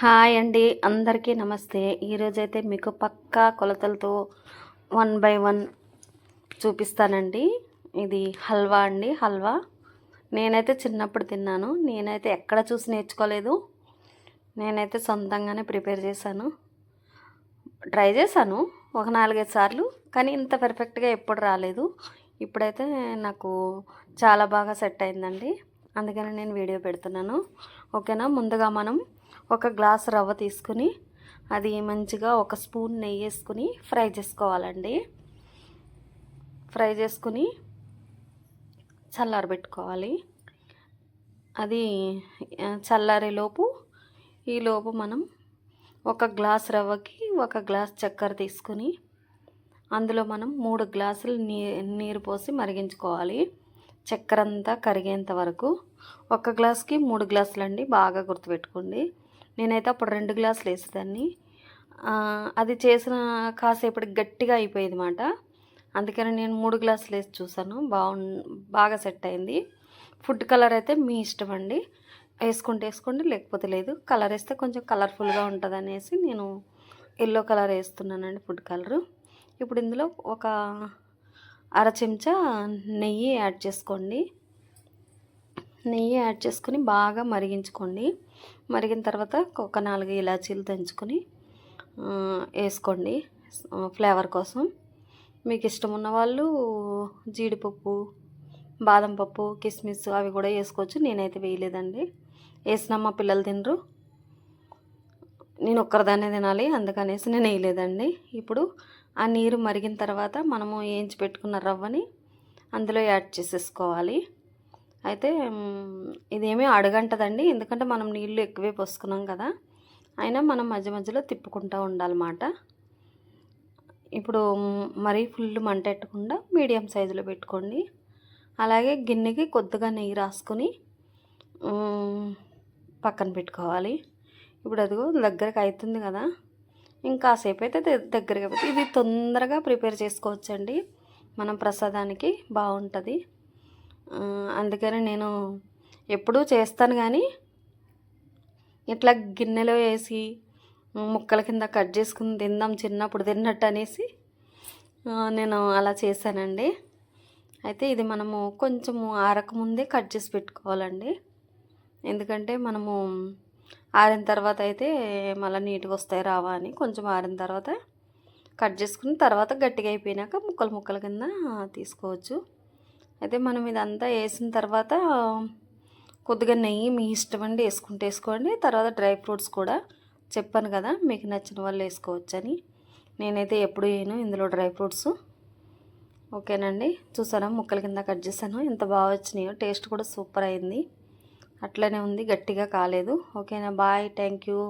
Hi అండి. అందరికీ నమస్తే. ఈరోజైతే మీకు పక్కా కొలతలతో వన్ బై వన్ చూపిస్తానండి. ఇది హల్వా అండి హల్వా. నేనైతే చిన్నప్పుడు తిన్నాను. నేనైతే ఎక్కడ చూసి నేర్చుకోలేదు. నేనైతే సొంతంగానే ప్రిపేర్ చేశాను. ట్రై చేశాను ఒక నాలుగైదు సార్లు కానీ ఇంత పర్ఫెక్ట్గా ఎప్పుడు రాలేదు. ఇప్పుడైతే నాకు చాలా బాగా సెట్ అయిందండి. అందుకని నేను వీడియో పెడుతున్నాను. ఓకేనా? ముందుగా మనం ఒక గ్లాస్ రవ్వ తీసుకుని అది మంచిగా ఒక స్పూన్ నెయ్యి వేసుకుని ఫ్రై చేసుకోవాలండి. ఫ్రై చేసుకుని చల్లారబెట్టుకోవాలి. అది చల్లారేలోపు ఈలోపు మనం ఒక గ్లాస్ రవ్వకి ఒక గ్లాస్ చక్కెర తీసుకుని అందులో మనం మూడు గ్లాసులు నీ నీరు పోసి మరిగించుకోవాలి. చక్కెర అంతా కరిగేంత వరకు ఒక గ్లాస్కి మూడు గ్లాసులు అండి బాగా గుర్తుపెట్టుకోండి. నేనైతే అప్పుడు రెండు గ్లాసులు వేసేదాన్ని. అది చేసిన కాసేపటికి గట్టిగా అయిపోయేది మాట అందుకని నేను మూడు గ్లాసులు వేసి చూసాను బాగు బాగా సెట్ అయింది. ఫుడ్ కలర్ అయితే మీ ఇష్టం అండి. వేసుకుంటే వేసుకోండి లేకపోతే లేదు. కలర్ వేస్తే కొంచెం కలర్ఫుల్గా ఉంటుంది అనేసి నేను ఎల్లో కలర్ వేస్తున్నానండి ఫుడ్ కలరు. ఇప్పుడు ఇందులో ఒక అర చెంచా నెయ్యి యాడ్ చేసుకోండి. నెయ్యి యాడ్ చేసుకుని బాగా మరిగించుకోండి. మరిగిన తర్వాత ఒక నాలుగు ఇలాచీలు దంచుకొని వేసుకోండి. ఫ్లేవర్ కోసం మీకు ఇష్టం ఉన్న వాళ్ళు జీడిపప్పు బాదం పప్పు కిస్మిస్ అవి కూడా వేసుకోవచ్చు. నేనైతే వేయలేదండి. వేసినా మా పిల్లలు తినరు. నేను ఒక్కరిదాన్నే తినాలి అందుకనేసి నేను వేయలేదండి. ఇప్పుడు ఆ నీరు మరిగిన తర్వాత మనము వేయించి పెట్టుకున్న రవ్వని అందులో యాడ్ చేసేసుకోవాలి. అయితే ఇదేమీ అడగంటదండి. ఎందుకంటే మనం నీళ్ళు ఎక్కువే పోసుకున్నాం కదా. అయినా మనం మధ్య మధ్యలో తిప్పుకుంటూ ఉండాలన్నమాట. ఇప్పుడు మరీ ఫుల్ మంటెట్టకుండా మీడియం సైజులో పెట్టుకోండి. అలాగే గిన్నెకి కొద్దిగా నెయ్యి రాసుకొని పక్కన పెట్టుకోవాలి. ఇప్పుడు అదిగో దగ్గరకు అవుతుంది కదా. ఇంకాసేపు అయితే దగ్గరగా ఇది తొందరగా ప్రిపేర్ చేసుకోవచ్చండి. మనం ప్రసాదానికి బాగుంటుంది. అందుకని నేను ఎప్పుడూ చేస్తాను కానీ ఇట్లా గిన్నెలో వేసి ముక్కల కింద కట్ చేసుకుని తిందాం చిన్నప్పుడు తిన్నట్టు అనేసి నేను అలా చేశానండి. అయితే ఇది మనము కొంచెము ఆరకముందే కట్ చేసి పెట్టుకోవాలండి. ఎందుకంటే మనము ఆరిన తర్వాత అయితే మళ్ళీ నీట్గా వస్తాయి రావా అని కొంచెం ఆరిన తర్వాత కట్ చేసుకుని తర్వాత గట్టిగా అయిపోయినాక ముక్కలు ముక్కల కింద తీసుకోవచ్చు. అయితే మనం ఇదంతా వేసిన తర్వాత కొద్దిగా నెయ్యి మీ ఇష్టం అండి వేసుకుంటే వేసుకోండి. తర్వాత డ్రై ఫ్రూట్స్ కూడా చెప్పాను కదా మీకు నచ్చిన వాళ్ళు వేసుకోవచ్చని. నేనైతే ఎప్పుడు వేయను ఇందులో డ్రై ఫ్రూట్స్. ఓకేనండి? చూసారా ముక్కల కింద కట్ చేశాను. ఎంత బాగా వచ్చినాయో టేస్ట్ కూడా సూపర్ అయింది. అట్లనే ఉంది గట్టిగా కాలేదు. ఓకేనా బాయ్ థ్యాంక్ యూ.